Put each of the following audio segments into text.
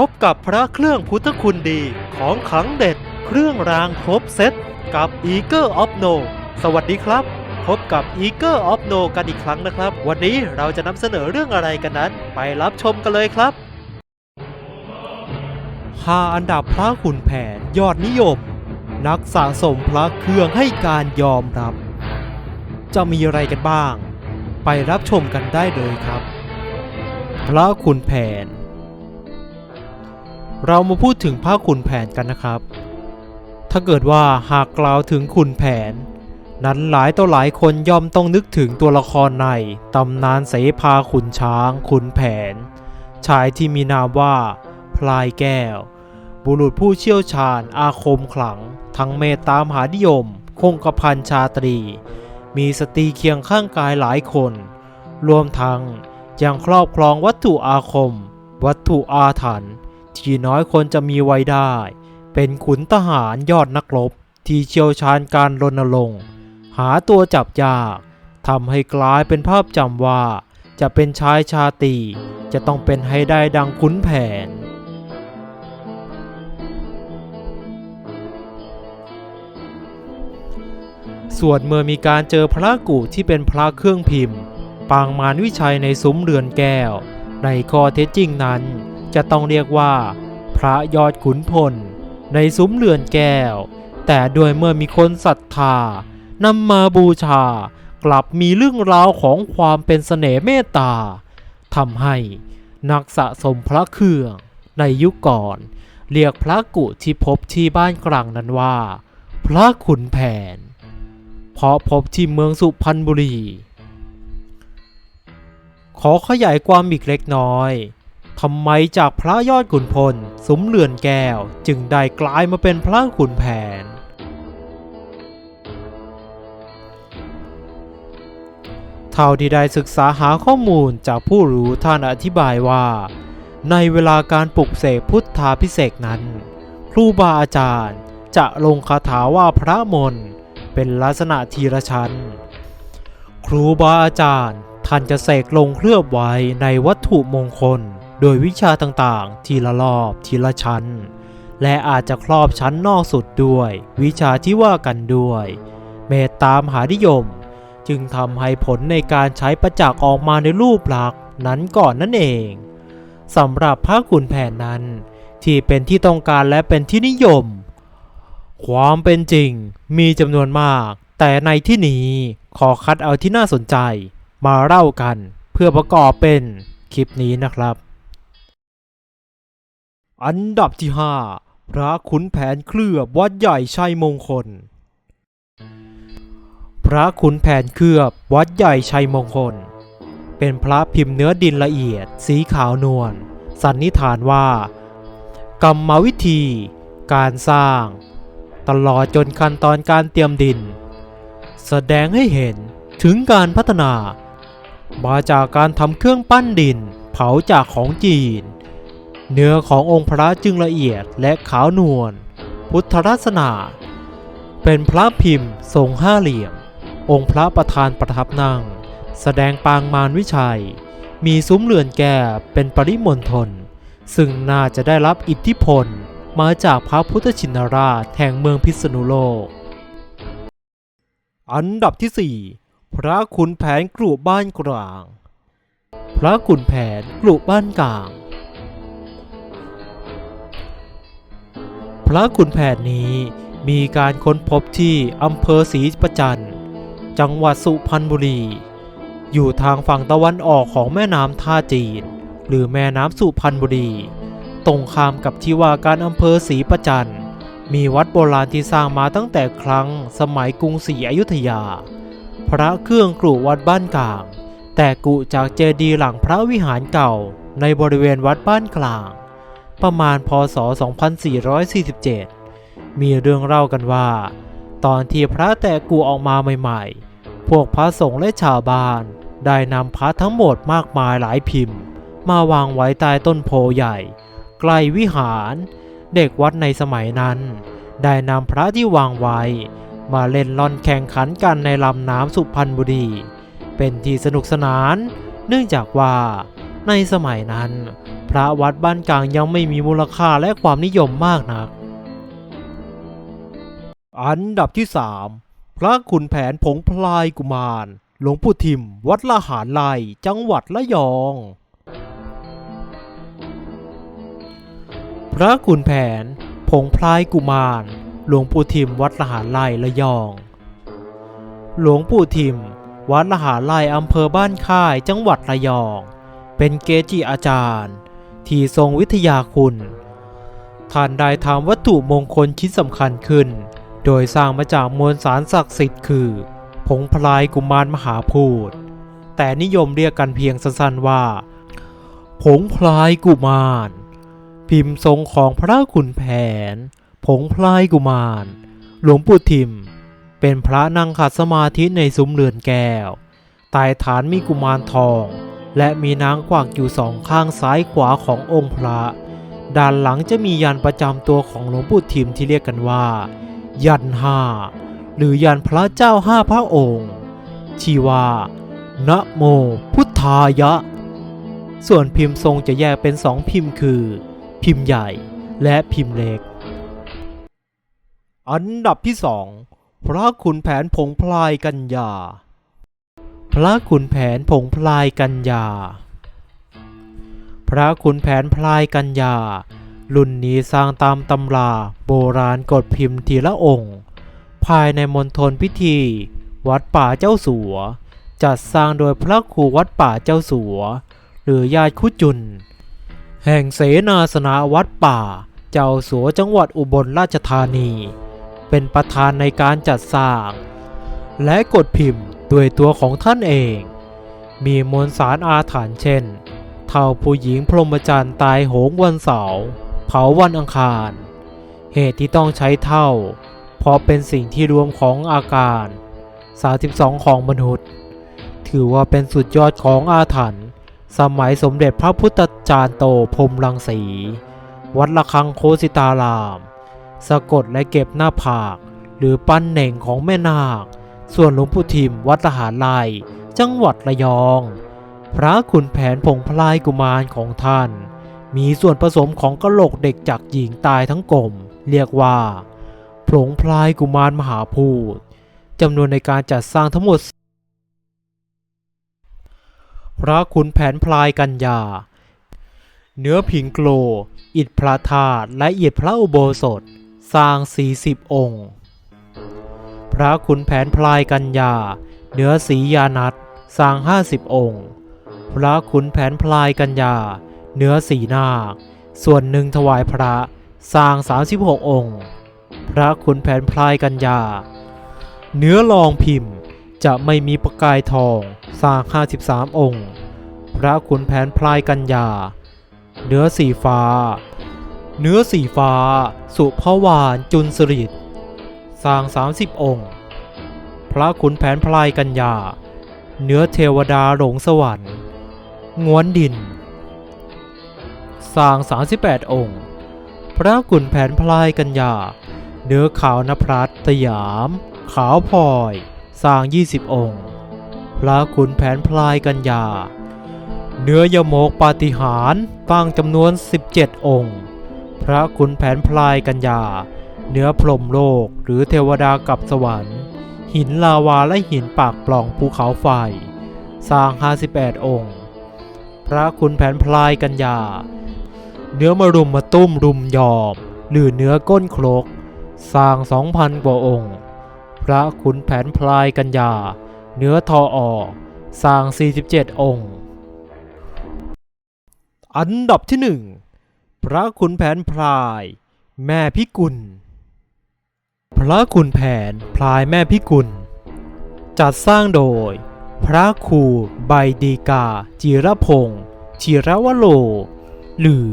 พบกับพระเครื่องพุทธคุณดีของขังเด็ด เครื่องรางครบเซตกับ e a g e of No สวัสดีครับ พบกับ e a g e of No กันอีกครั้งนะครับ วันนี้เราจะนำเสนอเรื่องอะไรกันนั้น ไปรับชมกันเลยครับ5อันดับพระขุนแผนยอดนิยม นักสะสมพระเครื่องให้การยอมรับ จะมีอะไรกันบ้าง ไปรับชมกันได้เลยครับ พระขุนแผน เรามาพูดถึงพระขุนแผนกันนะครับ ถ้าเกิดว่าหากกล่าวถึงขุนแผน นั้นหลายต่อหลายคนย่อมต้องนึกถึงตัวละครในตำนานเสภาขุนช้างขุนแผน ชายที่มีนามว่าพลายแก้ว บุรุษผู้เชี่ยวชาญอาคมขลัง ทั้งเมตตามหานิยม คงกระพันชาตรี มีสตรีเคียงข้างกายหลายคน รวมทั้งยังครอบครองวัตถุอาคม วัตถุอาถรรพ์ ที่น้อยคนจะมีไว้ได้ เป็นขุนทหารยอดนักรบที่เชี่ยวชาญการรณรงค์ หาตัวจับยากทำให้กลายเป็นภาพจำว่า จะเป็นชายชาตรีจะต้องเป็นให้ได้ดังขุนแผน ส่วนเมื่อมีการเจอพระกุที่เป็นพระเครื่องพิมพ์ ปางมารวิชัยในซุ้มเรือนแก้ว ในข้อเท็จจริงนั้น จะต้องเรียกว่า พระยอดขุนพล ในซุ้มเรือนแก้ว แต่ด้วยเมื่อมีคนศรัทธานำมาบูชา กลับมีเรื่องราวของความเป็นเสน่ห์เมตตาทำให้นักสะสมพระเครื่อง ในยุคก่อน เรียกพระกุที่พบที่บ้านกลางนั้นว่า พระขุนแผน เพราะพบที่เมืองสุพรรณบุรี ขอขยายความอีกเล็กน้อย ทำไมจากพระยอดขุนพลสุมเรือนแก้ว จึงได้กลายมาเป็นพระขุนแผน เท่าที่ได้ศึกษาหาข้อมูลจากผู้รู้ท่านอธิบายว่า ในเวลาการปลุกเสกพุทธาพิเศษนั้น ครูบาอาจารย์จะลงคาถาว่าพระมนต์เป็นลักษณะทีละชั้น ครูบาอาจารย์ท่านจะเสกลงเคลือบไว้ในวัตถุมงคล โดยวิชาต่างๆ ทีละรอบทีละชั้น และอาจจะครอบชั้นนอกสุดด้วย วิชาที่ว่ากันด้วย เมตตามหานิยม จึงทำให้ผลในการใช้ประจักษ์ออกมาในรูปลักษณ์นั้นก่อนนั่นเองสำหรับพระขุนแผนนั้น ที่เป็นที่ต้องการและเป็นที่นิยม ความเป็นจริงมีจำนวนมาก แต่ในที่นี้ขอคัดเอาที่น่าสนใจ มาเล่ากันเพื่อประกอบเป็นคลิปนี้นะครับ อันดับที่ 5 พระขุนแผนเคลือบวัดใหญ่ชัยมงคล พระขุนแผนเคลือบวัดใหญ่ชัยมงคล เป็นพระพิมพ์เนื้อดินละเอียด สีขาวนวล สันนิษฐานว่า กรรมวิธี การสร้าง ตลอดจนขั้นตอนการเตรียมดิน แสดงให้เห็นถึงการพัฒนา มาจากการทำเครื่องปั้นดิน เผาจากของจีน เนื้อขององค์พระจึงละเอียดและขาวนวล พุทธลักษณะ เป็นพระพิมพ์ทรงห้าเหลี่ยม องค์พระประธานประทับนั่ง แสดงปางมารวิชัย มีซุ้มเรือนแก่เป็นปริมณฑล ซึ่งน่าจะได้รับอิทธิพลมาจากพระพุทธชินราชแห่งเมืองพิษณุโลก อันดับที่ 4 พระขุนแผนกรุบ้านกลาง พระขุนแผนกรุบ้านกลาง พระขุนแผนนี้มีการค้นพบที่อำเภอศรีประจันต์จังหวัดสุพรรณบุรี อยู่ทางฝั่งตะวันออกของแม่น้ำท่าจีน หรือแม่น้ำสุพรรณบุรี ตรงข้ามกับที่ว่าการอำเภอศรีประจันต์มีวัดโบราณที่สร้างมาตั้งแต่ครั้งสมัยกรุงศรีอยุธยา พระเครื่องกรุวัดบ้านกลาง แต่กุจากเจดีย์หลังพระวิหารเก่าในบริเวณวัดบ้านกลาง ประมาณพศ 2447 มีเรื่องเล่ากันว่า ตอนที่พระแต่กูออกมาใหม่ๆ พวกพระสงฆ์และชาวบ้าน ได้นำพระทั้งหมดมากมายหลายพิมพ์ มาวางไว้ใต้ต้นโพใหญ่ ใกล้วิหาร เด็กวัดในสมัยนั้น ได้นำพระที่วางไว้ มาเล่นล่อนแข่งขันกันในลำน้ำสุพรรณบุรี เป็นที่สนุกสนาน เนื่องจากว่า ในสมัยนั้น พระวัดบ้านกลางยังไม่มีมูลค่าและความนิยมมากนัก อันดับที่ 3 พระขุนแผนผงพลายกุมาร หลวงปู่ทิม วัดละหารไลจังหวัดระยอง พระขุนแผนผงพลายกุมาร หลวงปู่ทิม วัดละหารไลยระยอง หลวงปู่ทิม วัดละหารไลอำเภอบ้านค่ายจังหวัดระยอง เป็นเกจิอาจารย์ ที่ทรงวิทยาคุณ ท่านได้ทำวัตถุมงคลชิ้นสำคัญขึ้น โดยสร้างมาจากมวลสารศักดิ์สิทธิ์คือ ผงพลายกุมารมหาพูด แต่นิยมเรียกกันเพียงสั้นๆว่า ผงพลายกุมาร พิมพ์ทรงของพระขุนแผน ผงพลายกุมาร หลวงปู่ทิม เป็นพระนั่งขัดสมาธิในซุ้มเรือนแก้วใต้ฐานมีกุมารทอง และมีนางกวักอยู่สองข้างซ้ายขวาขององค์พระ ด้านหลังจะมียันประจำตัวของหลวงปู่ทิมที่เรียกกันว่า ยันห้าหรือยันพระเจ้าห้าพระองค์ชื่อว่านะโมพุทธายะ ส่วนพิมพ์ทรงจะแยกเป็นสองพิมพ์คือ พิมพ์ใหญ่และพิมพ์เล็ก อันดับที่สองพระขุนแผนผงพลายกัญญา พระขุนแผนผงพลายกัญญา พระขุนแผนพลายกัญญา รุ่นนี้สร้างตามตำราโบราณกดพิมพ์ทีละองค์ ภายในมณฑลพิธี วัดป่าเจ้าสัว จัดสร้างโดยพระครูวัดป่าเจ้าสัว หรือญาติคุจุน แห่งเสนาสนะวัดป่า เจ้าสัวจังหวัดอุบลราชธานี เป็นประธานในการจัดสร้าง และกดพิมพ์ ด้วยตัวของท่านเอง มีมวลสารอาถรรพ์เช่น เท่าผู้หญิงพรหมจรรย์ตายโหงวันเสาร์เผาวันอังคาร เหตุที่ต้องใช้เท่า เพราะเป็นสิ่งที่รวมของอาการ 32 ของมนุษย์ ถือว่าเป็นสุดยอดของอาถรรพ์สมัยสมเด็จพระพุทธจารย์โตพรมรังสี วัดละคังโคสิตาราม สะกดและเก็บหน้าผาก หรือปั้นเหน่งของแม่นาค ส่วนหลวงปู่ทิมวัดทหารลาย จังหวัดระยอง พระขุนแผนผงพลายกุมารของท่าน มีส่วนผสมของกระโหลกเด็กจากหญิงตายทั้งกลม เรียกว่าผงพลายกุมารมหาพูดจำนวนในการจัดสร้างทั้งหมด พระขุนแผนพลายกัญญา เนื้อผิงโกล อิฐพระธาตุและอิฐพระอุโบสถ สร้าง 40 องค์ พระขุนแผนพลายกัญญาเนื้อสียานัทสร้าง50องค์ พระขุนแผนพลายกัญญา เนื้อสีนาคส่วนหนึ่งถวายพระสร้าง36องค์พระขุนแผนพลายกัญญาเนื้อรองพิมพ์จะไม่มีประกายทองสร้าง53องค์ พระขุนแผนพลายกัญญา เนื้อสีฟ้า เนื้อสีฟ้า สุภวานจุนสริต สร้าง 30 องค์ พระขุนแผนพลายกัญญา เนื้อเทวดาหลงสวรรค์งวนดิน สร้าง 38 องค์ พระขุนแผนพลายกัญญา เนื้อขาวนพรัตน์สยาม ขาวพลอย สร้าง 20 องค์ พระขุนแผนพลายกัญญา เนื้อยโมกปาฏิหารตั้งจำนวน 17 องค์ พระขุนแผนพลายกัญญา เนื้อพรมโลกหรือเทวดากับสวรรค์ หินลาวาและหินปากปล่องภูเขาไฟ สร้าง 58 องค์ พระขุนแผนพลายกัญญา เนื้อมารุมมาตุ้มรุมยอม หรือเนื้อก้นครก สร้าง 2,000 กว่าองค์ พระขุนแผนพลายกัญญา เนื้อทอออสร้าง 47 องค์ อันดับที่หนึ่งพระขุนแผนพลาย แม่พิกุล พระขุนแผนพลายแม่พิกุล จัดสร้างโดย พระครูใบดีกา จิรพงศ์จิรวโล หรือ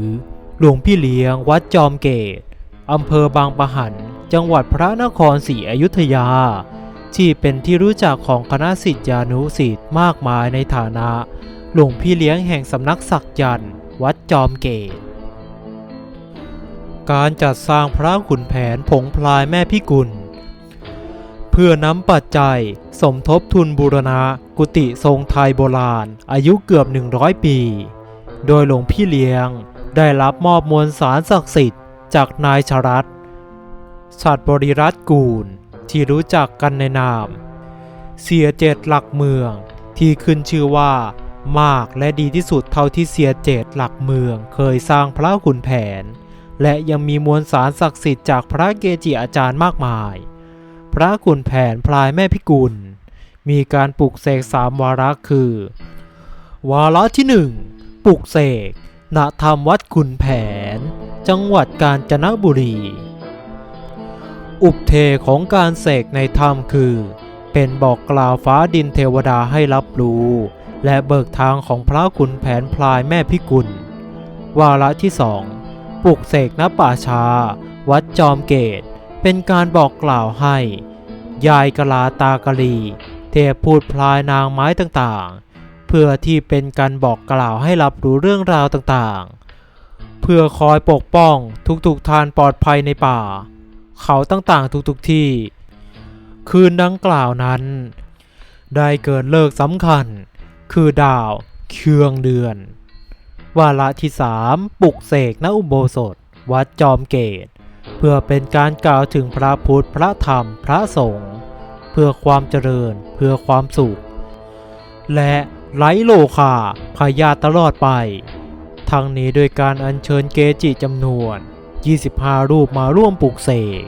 หลวงพี่เลี้ยงวัดจอมเกตอำเภอบางปะหัน จังหวัดพระนครศรีอยุธยา ที่เป็นที่รู้จักของคณะสิทธิานุสิทธิ์มากมายในฐานะ หลวงพี่เลี้ยงแห่งสำนักศักยันต์วัดจอมเกต การจัดสร้างพระขุนแผนผงพลายแม่พิกุล เพื่อนำปัจจัยสมทบทุนบูรณะกุฏิทรงไทยโบราณ อายุเกือบ 100 ปี โดยหลวงพี่เลี้ยงได้รับมอบมวลสารศักดิ์สิทธิ์ จากนายชรัตน์สัตว์บริรัตกูล ที่รู้จักกันในนาม เสียเจ็ดหลักเมือง ที่ขึ้นชื่อว่ามากและดีที่สุดเท่าที่เสียเจ็ดหลักเมืองเคยสร้างพระขุนแผน และยังมีมวลสารศักดิ์สิทธิ์จากพระเกจิอาจารย์มากมาย พระขุนแผนพลายแม่พิกุล มีการปลุกเสกสามวาระคือ วาระที่หนึ่งปลุกเสกณธรรมวัดขุนแผน จังหวัดกาญจนบุรี อุปเทของการเสกในถ้ำคือ เป็นบอกกล่าวฟ้าดินเทวดาให้รับรู้ และเบิกทางของพระขุนแผนพลายแม่พิกุล วาระที่สอง ปลุกเสกณป่าชา วัดจอมเกต เป็นการบอกกล่าวให้ ยายกะลาตากะลี เทพพูดพลายนางไม้ต่างๆ เพื่อที่เป็นการบอกกล่าวให้รับรู้เรื่องราวต่างๆ เพื่อคอยปกป้องทุกๆทานปลอดภัยในป่า เขาต่างๆทุกๆที่ คืนดังกล่าวนั้น ได้เกิดเลิกสำคัญ คือดาวเคืองเดือน วาระที่สามปลุกเสกณอุโบสถ วัดจอมเกต เพื่อเป็นการกล่าวถึงพระพุทธพระธรรมพระสงฆ์เพื่อความเจริญ เพื่อความสุข และไร้โลคาพยาตลอดไป ทั้งนี้โดยการอัญเชิญเกจิจำนวน 25 รูปมาร่วมปลุกเสก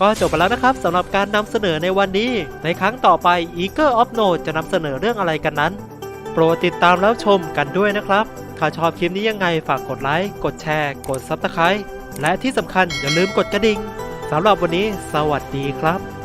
ก็จบไปแล้วนะครับสำหรับการนำเสนอในวันนี้ ในครั้งต่อไป Eager of Note จะนำเสนอเรื่องอะไรกันนั้น โปรดติดตามแล้วชมกันด้วยนะครับถ้าชอบคลิปนี้ยังไงฝากกดไลค์ กดแชร์ กด Subscribe และที่สำคัญอย่าลืมกดกระดิ่งสำหรับวันนี้ สวัสดีครับ